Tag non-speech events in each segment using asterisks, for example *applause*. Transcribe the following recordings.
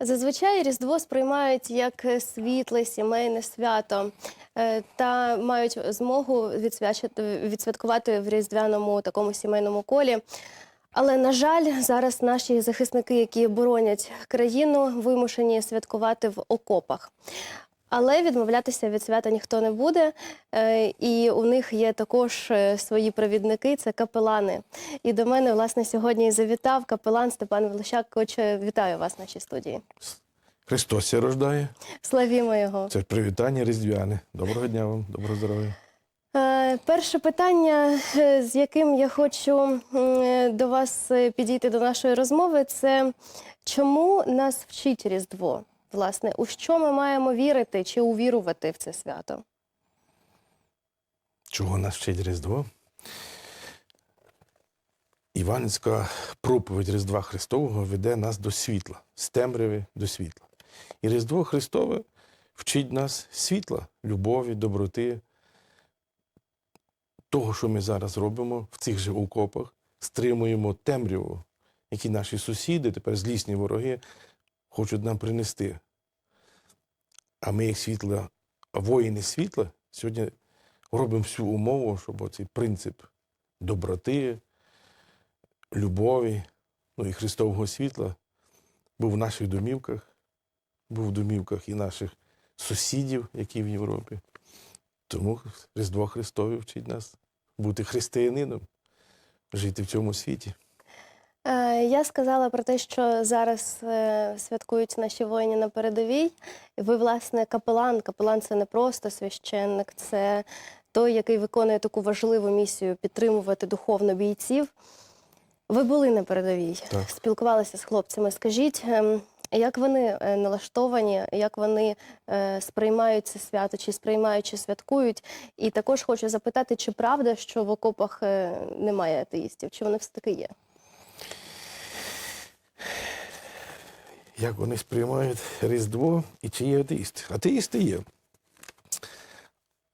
Зазвичай Різдво сприймають як е, світле сімейне свято е, та мають змогу відсвяткувати в різдвяному такому сімейному колі. Але на жаль, зараз наші захисники, які боронять країну, вимушені святкувати в окопах. Але відмовлятися від свята ніхто не буде, е, і у них є також е, свої провідники це капелани. І до мене, власне, сьогодні і завітав капелан Степан Волощак. Отже, вітаю вас в нашій студії. Христос рождає. Славімо його. Це привітання різдвяне. Доброго дня вам, доброго здоров'я. Е, Перше питання, з яким я хочу до вас підійти до нашої розмови, це чому нас вчить Різдво? Власне, у що ми маємо вірити чи увірувати в це свято? Чого нас вчить Різдво? Іванська проповідь Різдва Христового веде нас до світла, з темряви до світла. І Різдво Христове вчить нас світла, любові, доброти, того, що ми зараз робимо в цих же окопах, стримуємо темряву, які наші сусіди, тепер злісні вороги, хочуть нам принести. А ми, як світла, воїни світла, сьогодні робимо всю умову, щоб цей принцип доброти, любові, ну і Христового світла був в наших домівках, був в домівках і наших сусідів, які в Європі. Тому Різдво Христове вчить нас бути християнином, жити в цьому світі. Е, Я сказала про те, що зараз е, святкують наші воїни на передовій. Ви, власне, капелан. Капелан це не просто священник, це той, який виконує таку важливу місію підтримувати духовно бійців. Ви були на передовій, Так. спілкувалися з хлопцями. Скажіть, ем, як вони е, налаштовані, як вони сприймають це свято, чи сприймають, чи святкують? І також хочу запитати, чи правда, що в окопах немає атеїстів, чи вони все таки є? Як вони сприймають Різдво і чи є атеїсти? Атеїсти є.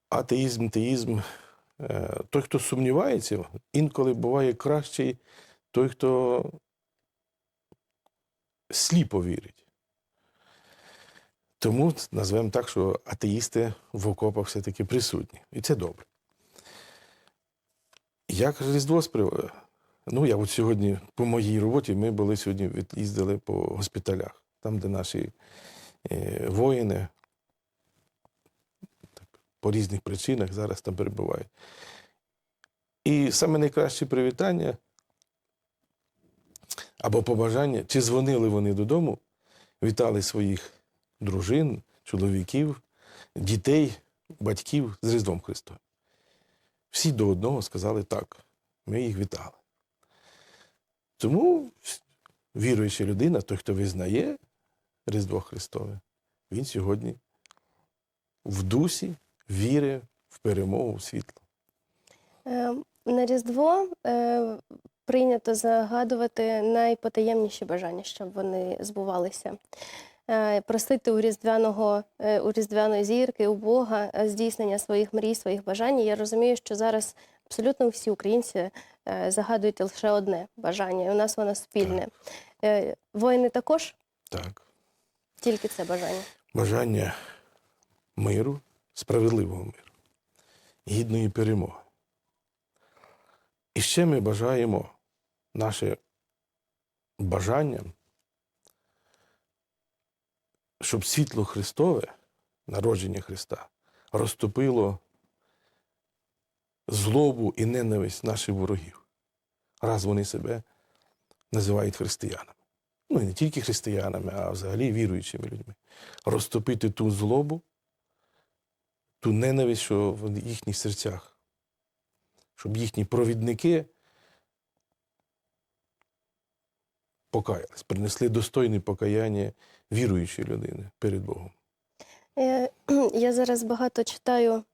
Атеїзм, теїзм. е, Той, хто сумнівається, інколи буває кращий той, хто сліпо вірить. Тому назвемо так, що атеїсти в окопах все-таки присутні. І це добре. Як Різдво сприймає? Ну, я от сьогодні по моїй роботі ми були сьогодні, від- їздили по госпіталях, там, де наші е, воїни так, по різних причинах зараз там перебувають. І саме найкраще привітання або побажання, чи дзвонили вони додому, вітали своїх дружин, чоловіків, дітей, батьків з Різдвом Христом. Всі до одного сказали так, ми їх вітали. Тому віруюча людина, той, хто визнає Різдво Христове, він сьогодні в дусі віри в перемогу в світло. Е, На Різдво е, прийнято загадувати найпотаємніші бажання, щоб вони збувалися. Е, Просити у різдвяного у різдвяної зірки, у Бога здійснення своїх мрій, своїх бажань. Я розумію, що зараз абсолютно всі українці е, загадують лише одне бажання, і у нас воно спільне. Е, Воїни також Так. тільки це бажання. Бажання миру, справедливого миру, гідної перемоги. І ще ми бажаємо наше бажання, щоб світло Христове, народження Христа, розтопило злобу і ненависть наших ворогів, раз вони себе називають християнами. Ну і не тільки християнами, а взагалі віруючими людьми. Розтопити ту злобу, ту ненависть, що в їхніх серцях, щоб їхні провідники покаялись, принесли достойне покаяння віруючої людини перед Богом. Е, *clears throat* Я зараз багато читаю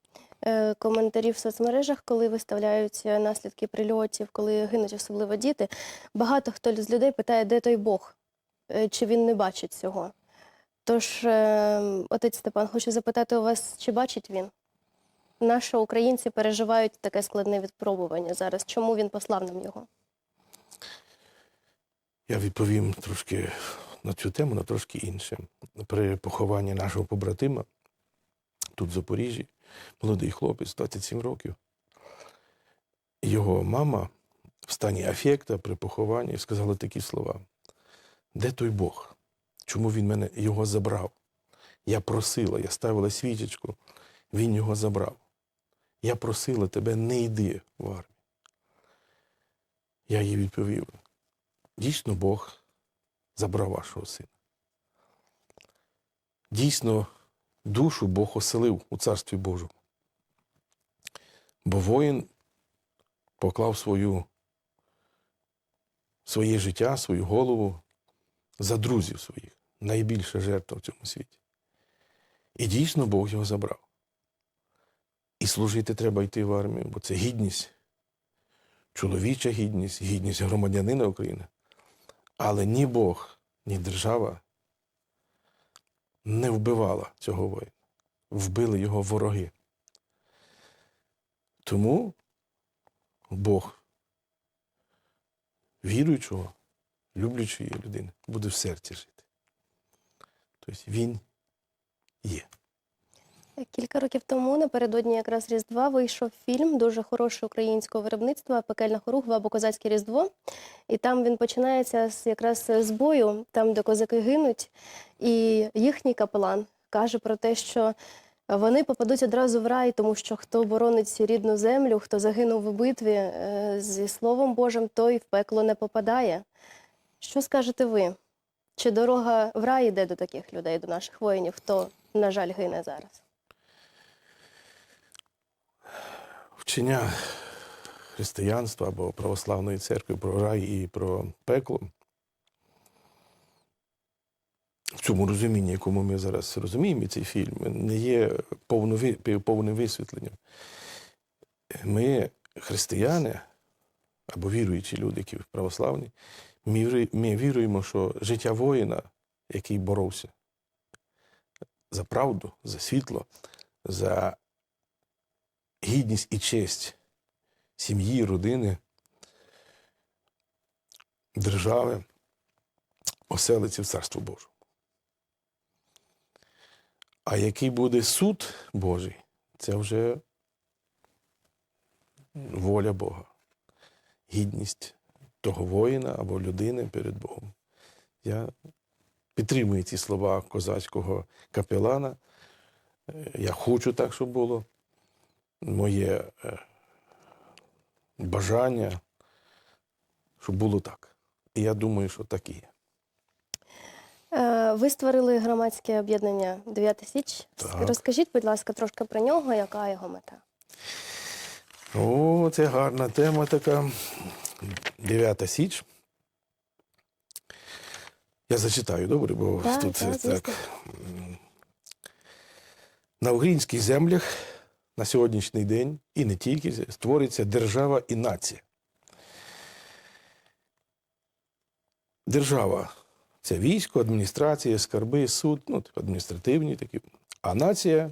е, коментарів в соцмережах, коли виставляються наслідки прильотів, коли гинуть особливо діти. Багато хто з людей питає, де той Бог, Е, чи він не бачить цього. Тож, е, отець Степан, хочу запитати у вас, чи бачить він? Наші українці переживають таке складне відпробування зараз. Чому він послав нам його? Я відповім трошки на цю тему, але трошки інше. При похованні нашого побратима тут в Запоріжжі, молодий хлопець, 27 років. Його мама в стані афекта при похованні сказала такі слова: Де той Бог? Чому він мене його забрав? Я просила, я ставила свічечку, він його забрав. Я просила тебе, не йди в армію. Я їй відповів: дійсно, Бог забрав вашого сина. Дійсно, душу Бог оселив у Царстві Божому. Бо воїн поклав свою, своє життя, свою голову за друзів своїх. Найбільша жертва в цьому світі. І дійсно Бог його забрав. І служити треба йти в армію, бо це гідність, чоловіча гідність, гідність громадянина України. Але ні Бог, ні держава не вбивала цього воїна. Вбили його вороги. Тому Бог віруючого, люблячої людини буде в серці жити. Тобто він є. Кілька років тому, напередодні якраз Різдва, вийшов фільм дуже хорошого українського виробництва Пекельна хоругва або Козацьке Різдво. І там він починається з якраз з бою, там, де козаки гинуть, і їхній капелан каже про те, що вони попадуть одразу в рай, тому що хто боронить рідну землю, хто загинув у битві е, зі Словом Божим, той в пекло не попадає. Що скажете ви? Чи дорога в рай йде до таких людей, до наших воїнів, хто, на жаль, гине зараз? Вчення християнства або православної церкви про рай і про пекло. В цьому розумінні, якому ми зараз розуміємо цей фільм, не є повним висвітленням. Ми, християни або віруючі люди, які православні, ми віруємо, що життя воїна, який боровся за правду, за світло, за гідність і честь сім'ї, родини, держави, оселиться в Царство Боже. А який буде суд Божий, це вже воля Бога, гідність того воїна або людини перед Богом. Я підтримую ці слова козацького капелана. Е, Я хочу так, щоб було. Моє е, бажання, щоб було так. І я думаю, що так і є. Е, Ви створили громадське об'єднання «Дев'ята Січ. Так. Розкажіть, будь ласка, трошки про нього, яка його мета? О, це гарна тема така. Дев'ята Січ. Я зачитаю, добре, бо Так, тут так, так. На українських землях на сьогоднішній день і не тільки створюється держава і нація. Держава це військо, адміністрація, скарби, суд, ну, адміністративні такі. А нація,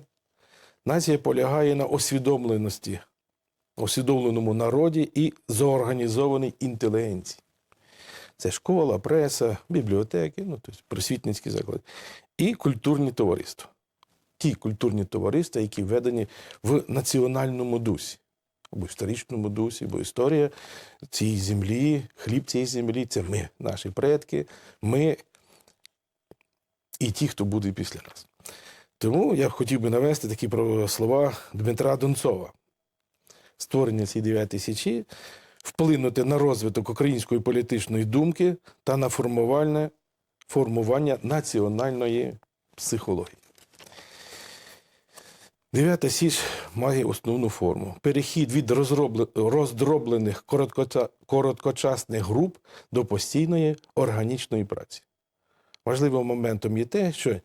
нація полягає на освідомленості, усвідомленому народі і зорганізованій інтелігенції. Це школа, преса, бібліотеки, ну, тобто просвітницькі заклади, і культурні товариства. Ті культурні товариства, які введені в національному дусі, або історичному дусі, бо історія цієї землі, хліб цієї землі це ми, наші предки, ми і ті, хто буде після нас. Тому я хотів би навести такі слова Дмитра Донцова. Створення цієї дев'ятої січі вплинути на розвиток української політичної думки та на формування національної психології. Дев'ята січ має основну форму. Перехід від роздроблених короткочасних груп до постійної органічної праці. Важливим моментом є те, що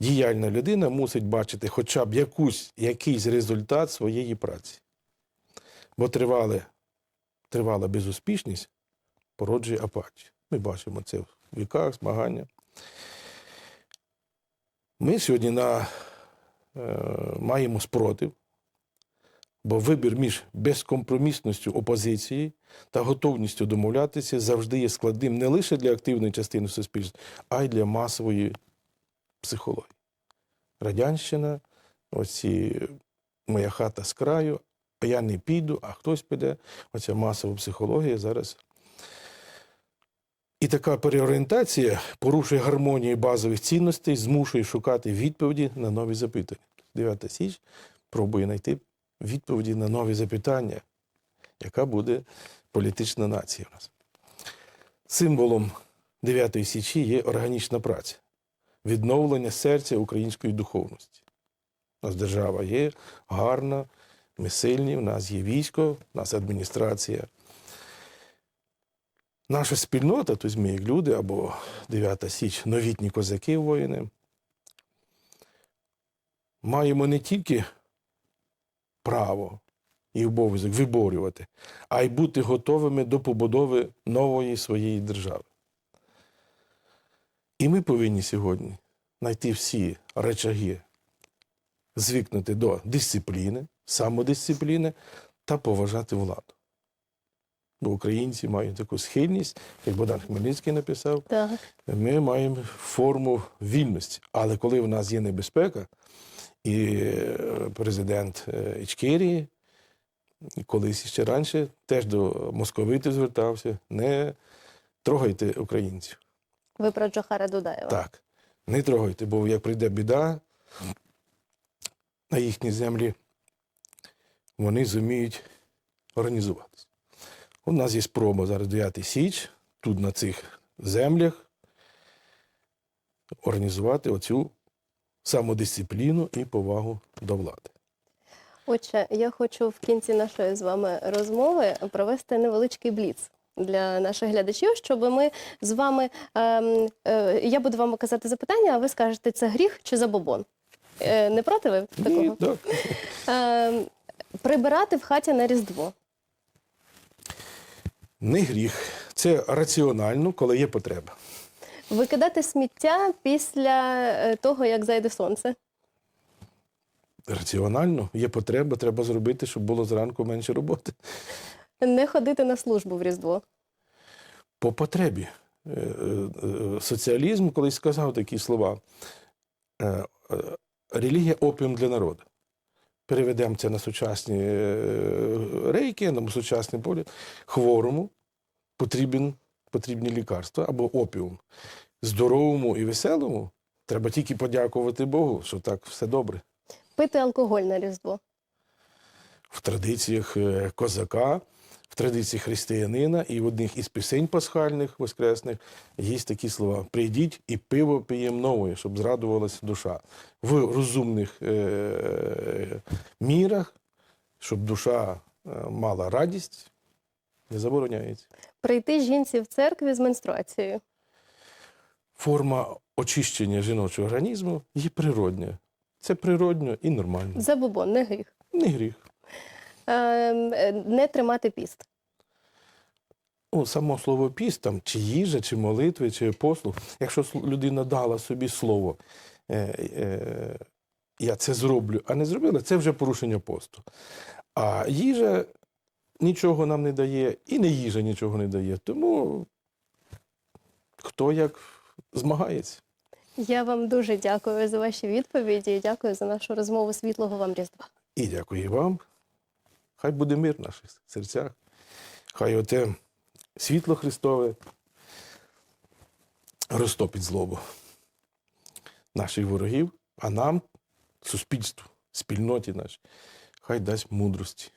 діяльна людина мусить бачити хоча б якусь, якийсь результат своєї праці. Бо тривале, тривала безуспішність породжує апатію. Ми бачимо це в віках, змагання. Ми сьогодні на, маємо спротив, Бо вибір між безкомпромісністю опозиції та готовністю домовлятися завжди є складним не лише для активної частини суспільства, а й для масової психології. Радянщина, оці моя хата з краю, а я не піду, а хтось піде. Оця масова психологія зараз. І така переорієнтація порушує гармонію базових цінностей, змушує шукати відповіді на нові запитання. 9 січ пробує знайти відповіді на нові запитання, яка буде політична нація у нас. Символом 9 січі є органічна праця, відновлення серця української духовності. У нас держава є гарна, ми сильні, у нас є військо, у нас адміністрація. Наша спільнота, тобто ми як люди, або 9 Січ, новітні козаки воїни, маємо не тільки право і обов'язок виборювати, а й бути готовими до побудови нової своєї держави. І ми повинні сьогодні знайти всі речаги, звикнути до дисципліни, самодисципліни та поважати владу. Бо українці мають таку схильність, як Богдан Хмельницький написав, Так. ми маємо форму вільності. Але коли в нас є небезпека, і е, президент е, Ічкерії, колись ще раніше, теж до московитів звертався, не трогайте українців. Ви про Джохара Дудаєва. Так, не трогайте, бо як прийде біда на їхні землі, вони зуміють організуватися. У нас є спроба зараз 9 Січ, тут на цих землях організувати оцю самодисципліну і повагу до влади. Отже, я хочу в кінці нашої з вами розмови провести невеличкий бліц для наших глядачів, щоб ми з вами ем, е, я буду вам казати запитання, а ви скажете, це гріх чи забобон? Е, не проти ви такого? Ні, так. Ем, прибирати в хаті на Різдво. Не гріх. Це раціонально, коли є потреба. Викидати сміття після е, того, як зайде сонце. Раціонально, є потреба, треба зробити, щоб було зранку менше роботи. Не ходити на службу в Різдво. по потребі. Е, е, Соціалізм колись сказав такі слова: релігія опіум для народу. Переведемо це на сучасні рейки, на сучасний погляд. Хворому потрібен, потрібні лікарства або опіум. Здоровому і веселому треба тільки подякувати Богу, що так все добре. Пити алкоголь на Різдво. в традиціях е, козака, в традиції християнина і в одних із пісень пасхальних воскресних є такі слова: прийдіть і пиво пиєм нове, щоб зрадувалася душа. В розумних е- мірах, щоб душа е, мала радість, не забороняється. Прийти жінці в церкві з менструацією. Форма очищення жіночого організму є природня. Це природньо і нормально. Забобон, не гріх. Не гріх. Ем, е, не тримати піст. Ну, само слово піст, там, чи їжа, чи молитви, чи послуг. Якщо людина дала собі слово, е, е, я це зроблю, а не зробила, це вже порушення посту. А їжа нічого нам не дає, і не їжа нічого не дає. Тому хто як змагається. Я вам дуже дякую за ваші відповіді. і Дякую за нашу розмову. Світлого вам Різдва. І дякую вам. Хай буде мир в наших серцях. Хай оте світло Христове розтопить злобу наших ворогів, а нам, суспільству, спільноті нашій, хай дасть мудрості.